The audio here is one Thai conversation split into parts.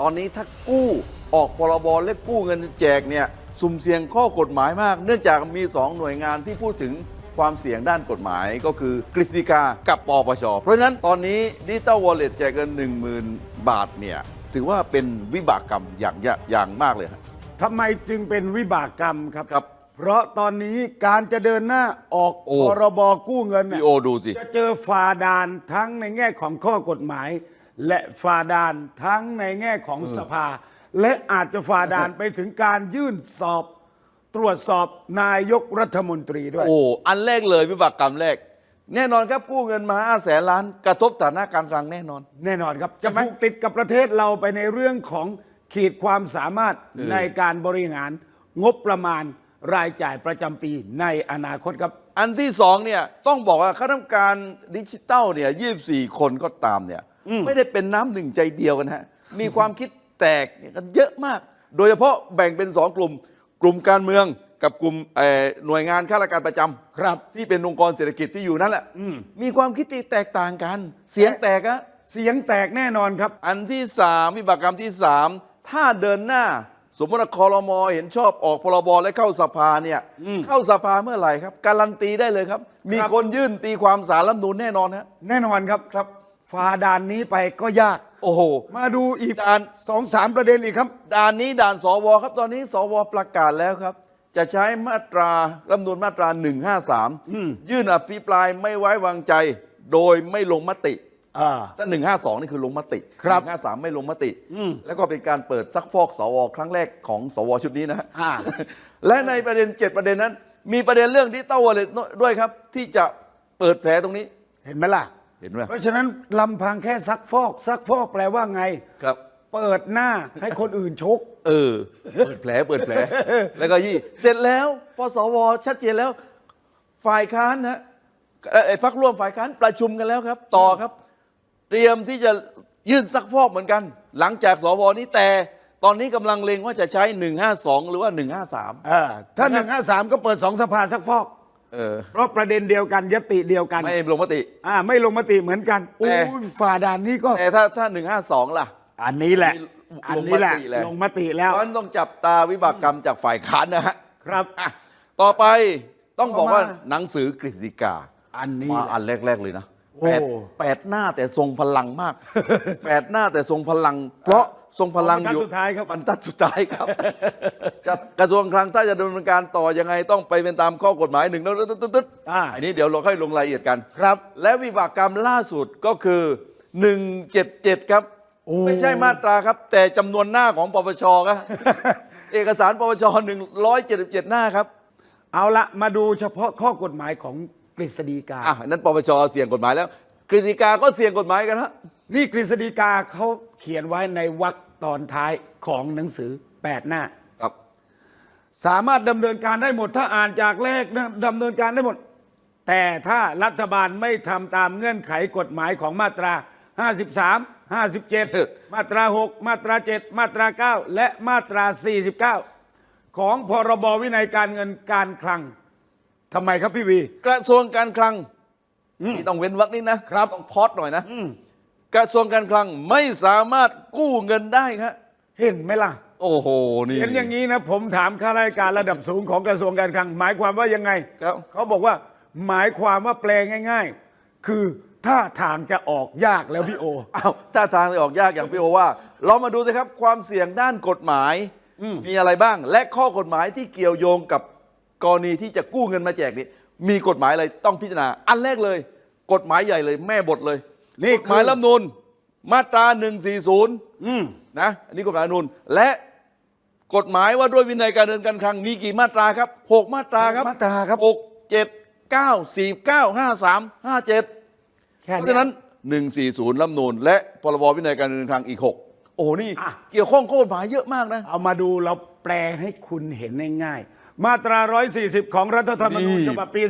ตอนนี้ถ้ากู้ออกพรบและกู้เงินแจกเนี่ยสุ่มเสี่ยงข้อกฎหมายมาก เนื่องจากมี 2 หน่วยงานที่พูดถึงความเสี่ยงด้านกฎหมายก็คือกฤษฎีกากับปปช เพราะฉะนั้นตอนนี้ดิจิตอลวอลเล็ตแจกเงิน10,000 บาทเนี่ยถือว่าเป็นวิบากกรรมอย่างยะอย่างมากเลยครับทำไมจึงเป็นวิบากกรรมครับครับ เพราะตอนนี้การจะเดินหน้าออกโอ้พรบกู้เงินน่ะพี่โอดูสิจะเจอฝ่าดานทั้งในแง่ของข้อกฎหมาย และฝ่าดานทั้งในแง่ของสภา และอาจจะฝ่าดานไปถึงการยื่นสอบตรวจสอบนายกรัฐมนตรีด้วย โอ้ อันแรกเลยวิบากกรรมแรก แน่นอนครับกู้เงินมาห้าแสนล้าน กระทบฐานะการคลังแน่นอน แน่นอนครับใช่จะไหมผูกติดกับประเทศเราไปในเรื่องของขีดความสามารถในการบริหารงบประมาณรายจ่ายประจำปีในอนาคตครับ อันที่สองเนี่ยต้องบอกว่าข้าราชการดิจิตัลเนี่ยยี่สี่คนก็ตามเนี่ย ไม่ได้เป็นน้ำหนึ่งใจเดียวกันฮะ มีความคิดแตกกันเยอะมาก โดยเฉพาะแบ่งเป็นสองกลุ่ม กลุ่มการเมืองกับกลุ่มเอ่อหน่วยงานข้าราชการประจำครับ ที่เป็นองค์กรเศรษฐกิจที่อยู่นั่นแหละมีความคิดที่แตกต่างกัน เสียงแตกอะ เสียงแตกแน่นอนครับ อันที่สามวิบากกรรมที่สามถ้าเดินหน้า สมมติว่าคอรมอเห็นชอบออกพรบและเข้าสภาเนี่ยเข้าสภาเมื่อไหร่ครับ การันตีได้เลยครับ มีครับ คนยื่นตีความสารรัฐธรรมนูนแน่นอนฮะ แน่นอนครับครับ ฝ่าด่านนี้ไปก็ยาก โอ้โห มาดูอีกด่าน สองสามประเด็นอีกครับ ด่านนี้ด่านสวครับตอนนี้สวประกาศแล้วครับ จะใช้มาตรารัฐธรรมนูญมาตรา153 ยื่นอภิปรายไม่ไว้วางใจ โดยไม่ลงมติอ่า ถ้า152 นี่คือลงมติครับ153 ไม่ลงมติแล้วก็เป็นการเปิดซักฟอกสวครั้งแรกของสวชุดนี้นะฮะอ่า และในประเด็น 7 ประเด็นนั้น มีประเด็นเรื่องดิจิตอลวอลเล็ตด้วยครับ ที่จะเปิดแผลตรงนี้ เห็นไหมล่ะ เห็นไหมเพราะฉะนั้นลำพังแค่ซักฟอกซักฟอกแปลว่าไง ครับ เปิดหน้าให้คนอื่นชก เออ เปิดแผลเปิดแผล แล้วก็ยี่ เสร็จแล้วพอสวชัดเจนแล้ว ฝ่ายค้านนะเอ่อไอ้พักร่วมฝ่ายค้านประชุมกันแล้วครับ ต่อครับ เตรียมที่จะยื่นซักฟอกเหมือนกัน หลังจากสวนี้แต่ตอนนี้กำลังเลงว่าจะใช้ 152 หรือว่า 153เออถ้าหนึ่งห้าสามก็เปิดสองสภาซักฟอก เออ เพราะประเด็นเดียวกันยติเดียวกันไม่ลงมติ อ่าไม่ลงมติเหมือนกันโอ้แต่ ยฝ่าด่านนี้ก็ แต่ถ้าถ้า152ล่ะ อันนี้แหละ อันนี้แหละ ลงมติแล้ว ลงมติแล้ว เพราะฉะนั้นต้องจับตาวิบากกรรมจากฝ่ายค้านนะฮะครับอะต่อไปต้องบอกว่าต่อมา หนังสือกฤษฎีกา อันนี้มาแหละ อันแรก ๆ เลยนะโอ้ แปดแปดหน้าแต่ทรงพลังมาก แปดหน้าแต่ทรงพลัง เพราะ ทรงพลังอยู่บรรทัดสุดท้ายครับ บรรทัดสุดท้ายครับจะกระทรวงคลังถ้าจะดำเนินการต่อยังไงต้องไปเป็นตามข้อกฎหมายหนึ่งแล้วตึ๊ดตึ๊ดตึ๊ดอ่า อันนี้เดี๋ยวเราค่อยลงรายละเอียดกันครับ และวิบากกรรมล่าสุดก็คือ 177 ครับ โอ้ ไม่ใช่มาตราครับ แต่จำนวนหน้าของปปชครับ เอกสารปปช177 หน้าครับ เอาละมาดูเฉพาะข้อกฎหมายของกฤษฎีกา อะนั้นปปชเสี่ยงกฎหมายแล้วกฤษฎีกาก็เสี่ยงกฎหมายกันฮะ นี่กฤษฎีกาเขา เขียนไว้ในวรรคตอนท้ายของหนังสือ 8 หน้า ครับ สามารถดำเนินการได้หมดถ้าอ่านจากเลขนะดำเนินการได้หมด แต่ถ้ารัฐบาลไม่ทำตามเงื่อนไขกฎหมายของมาตรา 53 57 มาตรา 6 มาตรา 7 มาตรา 9 และมาตรา 49 ของพรบวินัยการเงินการคลังทำไมครับพี่วี กระทรวงการคลังนี่ต้องเว้นวรรคนี้นะครับ ต้องพอดหน่อยนะ กระทรวงการคลังไม่สามารถกู้เงินได้ครับเห็นไหมล่ะ โอ้โหนี่เห็นอย่างนี้นะ ผมถามข้าราชการระดับสูงของกระทรวงการคลัง หมายความว่ายังไง ครับ เขาบอกว่า หมายความว่าแปลง่าย ๆ คือถ้าทางจะออกยากแล้วพี่โอ อ้าวถ้าทางจะออกยากอย่างพี่โอว่า เรามาดูสิครับความเสี่ยงด้านกฎหมายมีอะไรบ้าง และข้อกฎหมายที่เกี่ยวโยงกับกรณีที่จะกู้เงินมาแจกนี่มีกฎหมายอะไรต้องพิจารณาอันแรกเลย กฎหมายใหญ่เลยแม่บทเลย นี่กฎหมายคือรัฐธรรมนูลมาตรา 140 อืมนะอันนี้กฎหมายรัฐธรรมนูลและกฎหมายว่าด้วยวินัยการเงินการคลังมีกี่มาตราครับหกมาตราครับมาตราครับหกเจ็ดเก้าสี่เก้าห้าสามห้าเจ็ดแค่เพราะเนี้ฉะยนั้น140รัฐธรรมนูลและพรบวินัยการเงินการคลังอีก 6 โอ้โหนี่อะ เกี่ยวข้องข้อกฎหมายเยอะมากนะ เอามาดูเราแปลให้คุณเห็นง่ายๆ มาตรา 140 ของรัฐธรรมนูญนี่ ฉบับปี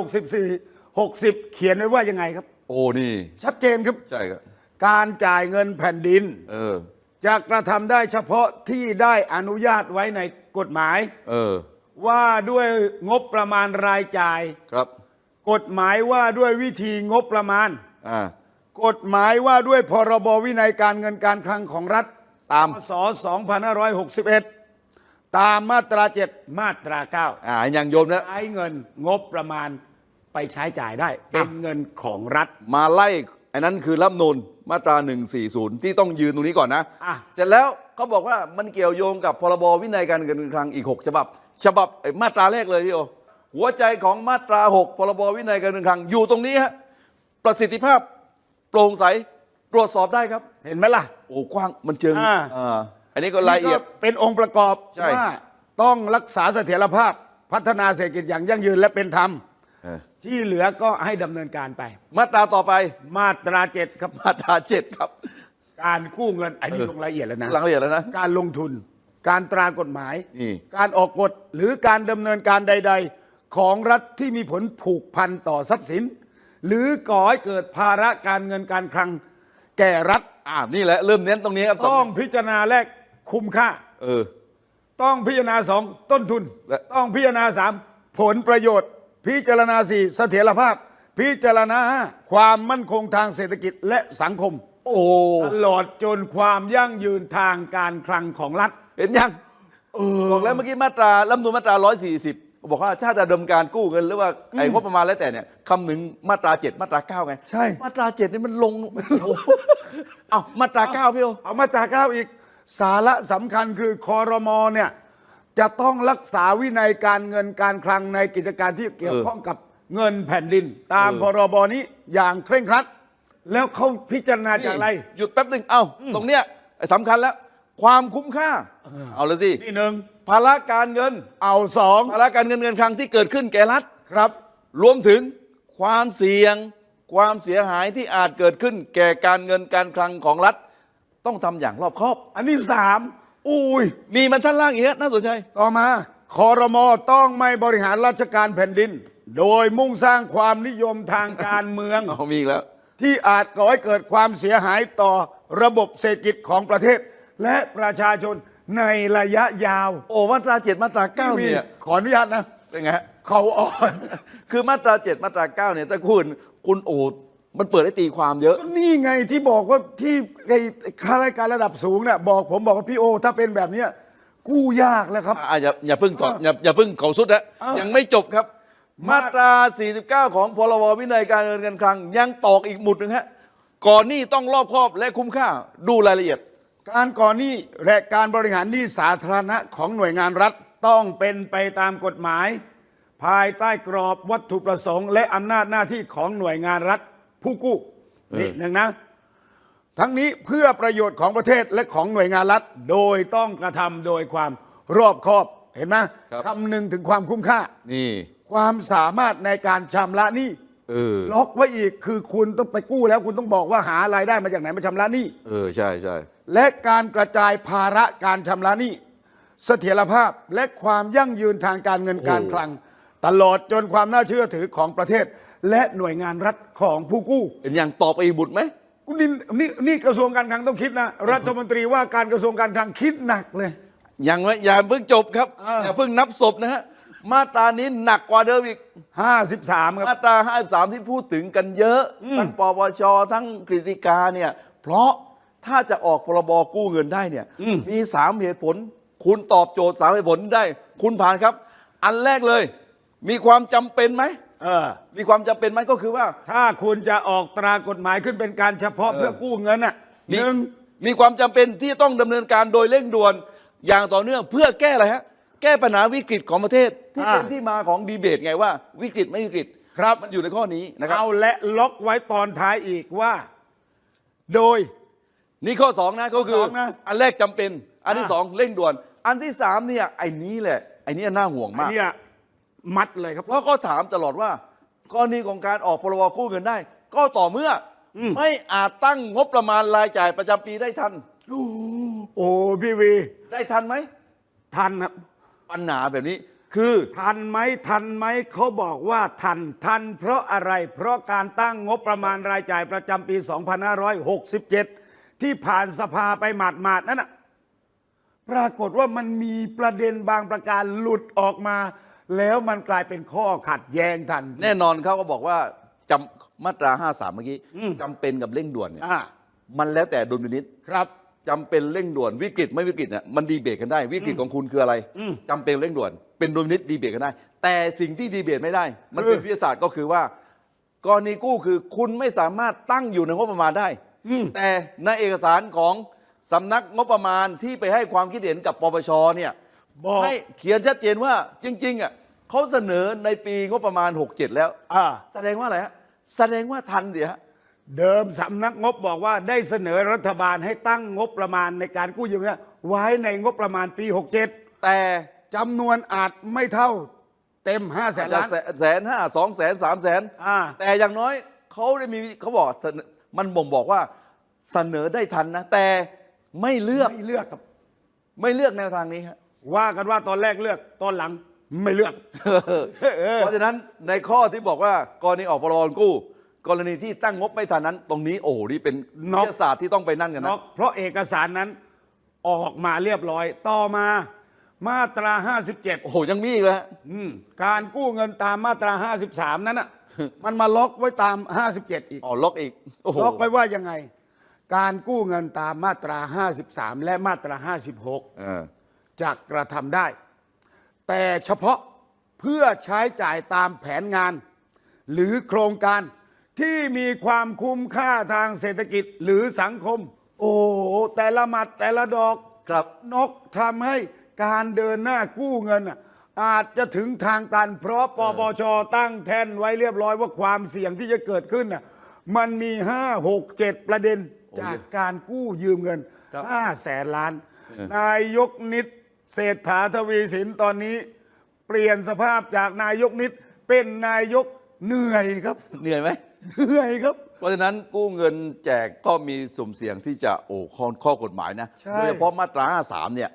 2564 60 เขียนไว้ว่ายังไงครับ โอ้นี่ ชัดเจนครับ ใช่ครับ การจ่ายเงินแผ่นดิน เออ จะกระทำได้เฉพาะที่ได้อนุญาตไว้ในกฎหมาย เออ ว่าด้วยงบประมาณรายจ่าย ครับ กฎหมายว่าด้วยวิธีงบประมาณ อ่า กฎหมายว่าด้วยพรบวินัยการเงินการคลังของรัฐตามศ2561 ตามมาตรา 7 มาตราอ่า อย่างโยมนะ9ใช้เงินงบประมาณ ไปใช้จ่ายได้ เป็นเงินของรัฐ มาไล่อันนั้นคือรัฐธรรมนูนมาตรา 140 ที่ต้องยืนตรงนี้ก่อนนะ อะ เสร็จแล้วเขาบอกว่ามันเกี่ยวโยงกับพรบวินัยการเงินการคลังอีก 6 ฉบับ ฉบับไอ้มาตราแรกเลยพี่โอหัวใจของมาตรา 6 พรบวินัยการเงินการคลังอยู่ตรงนี้ฮะประสิทธิภาพโปร่งใสตรวจสอบได้ครับ เห็นไหมล่ะ โอ้กว้างมันเจิงอ่า อ่าอันนี้ก็รายละเอียด นี่ก็เป็นองค์ประกอบใช่ ว่าต้องรักษาเสถียรภาพ พัฒนาเศรษฐกิจอย่างยั่งยืนและเป็นธรรมเออ ที่เหลือก็ให้ดำเนินการไป มาตราต่อไปมาตราเจ็ดครับ มาตราเจ็ดครับ การกู้เงินอันนี้ลงรายละเอียดแล้วนะ หลังละเอียดแล้วนะ การลงทุน การตรากฎหมาย นี่ การออกกฎหรือการดำเนินการใด ๆ ของรัฐที่มีผลผูกพันต่อทรัพย์สิน หรือก่อให้เกิดภาระการเงินการคลัง แก่รัฐอ่านี่แหละเริ่มเน้นตรงนี้ครับต้องพิจารณาแรกคุ้มค่า เออ ต้องพิจารณาสองต้นทุน และ ต้องพิจารณาสามผลประโยชน์ พิจารณาสี่เสถียรภาพ พิจารณาห้าความมั่นคงทางเศรษฐกิจและสังคม โอ้ตลอดจนความยั่งยืนทางการคลังของรัฐ เห็นยังบอกแล้วเมื่อกี้มาตรารัฐธรรมนูญมาตรา 140 บอกว่าถ้าจะดำเนินการกู้เงินหรือว่าไอ้งบประมาณแล้วแต่เนี่ยคำหนึ่งมาตรา 7 มาตรา 9 ไง ใช่ มาตรา 7 นี่มันลงโอ้โหเอ้ามาตรา 9 พี่โอเอามาจากข้าวอีก สาระสำคัญคือคอรมอเนี่ย จะต้องรักษาวินัยการเงินการคลังในกิจการที่เกี่ยวข้องกับเงินแผ่นดิน ตามพรบนี้อย่างเคร่งครัด แล้วเขาพิจารณาจากอะไร หยุดแป๊บหนึ่งเอ้าตรงเนี้ยไอ้สำคัญแล้ว ความคุ้มค่า เอาเลยสินี่หนึ่งภาระการเงิน เอาสองภาระการเงินเงินคลังที่เกิดขึ้นแก่รัฐครับ รวมถึงความเสี่ยง ความเสียหายที่อาจเกิดขึ้น แก่การเงินการคลังของรัฐ ต้องทำอย่างรอบคอบ อันนี้สาม อุ้ย มีมันท่านล่างอีกฮะน่าสนใจ ต่อมาคอรมอต้องไม่บริหารราชการแผ่นดิน โดยมุ่งสร้างความนิยมทางการเมือง เอามีอีกแล้ว ที่อาจก่อให้เกิดความเสียหายต่อระบบเศรษฐกิจของประเทศ และประชาชนในระยะยาวโอ้มาตราเจ็ดมาตราเก้ามีเนี่ยขออนุญาตนะ เป็นไงฮะ เขาอ่อน คือมาตราเจ็ดมาตราเก้าเนี่ยถ้าคุณคุณโอ้ มันเปิดให้ตีความเยอะ ก็นี่ไงที่บอกว่าที่ไอ้ข้าราชการระดับสูงเนี่ยบอกผมบอกว่าพี่โอ ถ้าเป็นแบบเนี้ยกู้ยากแล้วครับ อะอย่าอย่าเพิ่งถอดอย่าอย่าเพิ่งเขาสุดนะเอ้ายัยังไม่จบครับ มามา ตรา 49 ของพรบวินัยการเงินการคลัง ยังตอกอีกหมุดหนึ่งฮะ ก่อนหนี้ต้องรอบคอบและคุ้มค่าดูรายละเอียด การก่อหนี้และการบริหารหนี้สาธารณะของหน่วยงานรัฐต้องเป็นไปตามกฎหมาย ภายใต้กรอบวัตถุประสงค์ และอำนาจหน้าที่ของหน่วยงานรัฐ ผู้กู้นี่หนึ่งนะ ทั้งนี้เพื่อประโยชน์ของประเทศและของหน่วยงานรัฐ โดยต้องกระทำโดยความรอบคอบเห็นไหมครับคำนึงถึงความคุ้มค่า นี่ ความสามารถในการชำระหนี้เออล็อกไว้อีกคือคุณต้องไปกู้แล้ว คุณต้องบอกว่าหารายได้มาจากไหนมาชำระหนี้เออใช่ใช่และการกระจายภาระการชำระหนี้เสถียรภาพและความยั่งยืนทางการเงินการคลัง ตลอดจนความน่าเชื่อถือของประเทศ และหน่วยงานรัฐของผู้กู้เป็นอย่างตอบไปอีกบุตรไหมคุณนี่นี่นี่กระทรวงการคลังต้องคิดนะ รัฐมนตรีว่าการกระทรวงการคลังคิดหนักเลย ยังไม่อย่าเพิ่งจบครับอ่าอย่าเพิ่งนับศพนะฮะ มาตรานี้หนักกว่าเดิมอีก 53 ครับ มาตรา 53 ที่พูดถึงกันเยอะ ทั้งปปช ทั้งกฤษฎีกาเนี่ย เพราะถ้าจะออกพรบกู้เงินได้เนี่ย มีสามเหตุผล คุณตอบโจทย์สามเหตุผลได้ คุณผ่านครับ อันแรกเลย มีความจำเป็นไหม เออ มีความจำเป็นไหมก็คือว่า ถ้าคุณจะออกตรากฎหมายขึ้นเป็นการเฉพาะเพื่อกู้เงินน่ะหมีนึ่งมีความจำเป็นที่ต้องดำเนินการโดยเร่งด่วนอย่างต่อเนื่องเพื่อแก้อะไรฮะ แก้ปัญหาวิกฤตของประเทศที่เป็นที่มาของดีเบตไงว่า วิกฤตไม่วิกฤตครับมันอยู่ในข้อนี้นะครับ เอาและล็อกไว้ตอนท้ายอีกว่า โดย นี่ข้อสองนะก็คือข้อสองนะอันแรกจำเป็น อันที่ อ่าสองเร่งด่วน อันที่สามเนี่ยไอ้นี้แหละไอ้นี้น่าห่วงมาก เนี่ย มัดเลยครับ เพราะก็ถามตลอดว่ากรณีของการออกพรบกู้เงินได้ ก็ต่อเมื่ออไม่อาจตั้งงบประมาณรายจ่ายประจำปีได้ทัน โอ้พี่วี ได้ทันไหมทันครับปัญหาแบบนี้ คือทันไหมทันไหมเขาบอกว่าทันทัน เพราะอะไร เพราะการตั้งงบประมาณรายจ่ายประจำปี 2567 ที่ผ่านสภาไปหมาดๆนั่นน่ะปรากฏว่ามันมีประเด็นบางประการหลุดออกมา แล้วมันกลายเป็นข้อขัดแย้งทันแน่นอนเขาก็บอกว่าจำมาตรา 53 เมื่อกี้จำเป็นกับเร่งด่วนเนี่ยอ่ามันแล้วแต่ดุลพินิษครับ จำเป็นเร่งด่วนวิกฤตไม่วิกฤตเนี่ยมันดีเบตกันได้วิกฤตของคุณคืออะไรจำเป็นเร่งด่วน เป็นดุลพินิษดีเบตกันได้ แต่สิ่งที่ดีเบตไม่ได้ มันเป็นวิทยาศาสตร์ก็คือว่ากรณีกู้คือคุณไม่สามารถตั้งอยู่ในงบประมาณได้แต่ในเอกสารของสำนักงบประมาณที่ไปให้ความคิดเห็นกับปปชเนี่ยบอก ให้เขียนชัดเจนว่าจริงๆอะ เขาเสนอในปีงบประมาณ 67 แล้ว อ่า แสดงว่าอะไรฮะแสดงว่าทันเสียฮะ เดิมสำนักงบบอกว่าได้เสนอรัฐบาลให้ตั้งงบประมาณในการกู้ยืมเนี่ยไว้ในงบประมาณปี 67แต่จำนวนอาจไม่เท่าเต็ม5แสนจะล้านแสแสนห้าสองแสนสามแสนอ่า แต่อย่างน้อยเขาได้มีเขาบอกเสนอมันบ่งบอกว่าเสนอได้ทันนะ แต่ไม่เลือกไม่เลือกครับ ไม่เลือกแนวทางนี้ฮะว่ากันว่าตอนแรกเลือกตอนหลัง ไม่เลือก เพราะฉะนั้นในข้อที่บอกว่ากรณีออกพรกู้ กรณีที่ตั้งงบไม่ทันนั้น ตรงนี้โอ้โหนี่เป็นน็วิอก ทยาศาสตร์ที่ต้องไปนั่นกันเนาะนะ เพราะเอกสารนั้นออกมาเรียบร้อย ต่อมามาตรา57โอ้โหยังมีอีกแล้วฮะอืมการกู้เงินตามมาตรา 53 นั้นอะ มันมาล็อกไว้ตาม 57 อีก อ๋อล็อกอีกโอ้โหล็อกไว้ว่ายังไง การกู้เงินตามมาตรา 53 และมาตรา56เออจะกระทำได้ แต่เฉพาะเพื่อใช้จ่ายตามแผนงาน หรือโครงการที่มีความคุ้มค่าทางเศรษฐกิจหรือสังคม โอ้โหแต่ละหมัดแต่ละดอกครับนกทำให้การเดินหน้ากู้เงินน่ะอาจจะถึงทางตัน เพราะปปชตั้งแท่นไว้เรียบร้อยว่าความเสี่ยงที่จะเกิดขึ้นน่ะมันมี 5 6 7 ประเด็นโอ้ยจากการกู้ยืมเงิน ครับ 5 แสนล้าน นายกนิด เศรษฐาทวีสินตอนนี้ เปลี่ยนสภาพจากนายกนิดเป็นนายกเหนื่อยครับ เหนื่อยไหม เหนื่อยครับ เพราะฉะนั้นกู้เงินแจกก็มีสุ่มเสี่ยงที่จะโอ้ข้อข้อกฎหมายนะ ใช่ โดยเฉพาะมาตรา 53 เนี่ย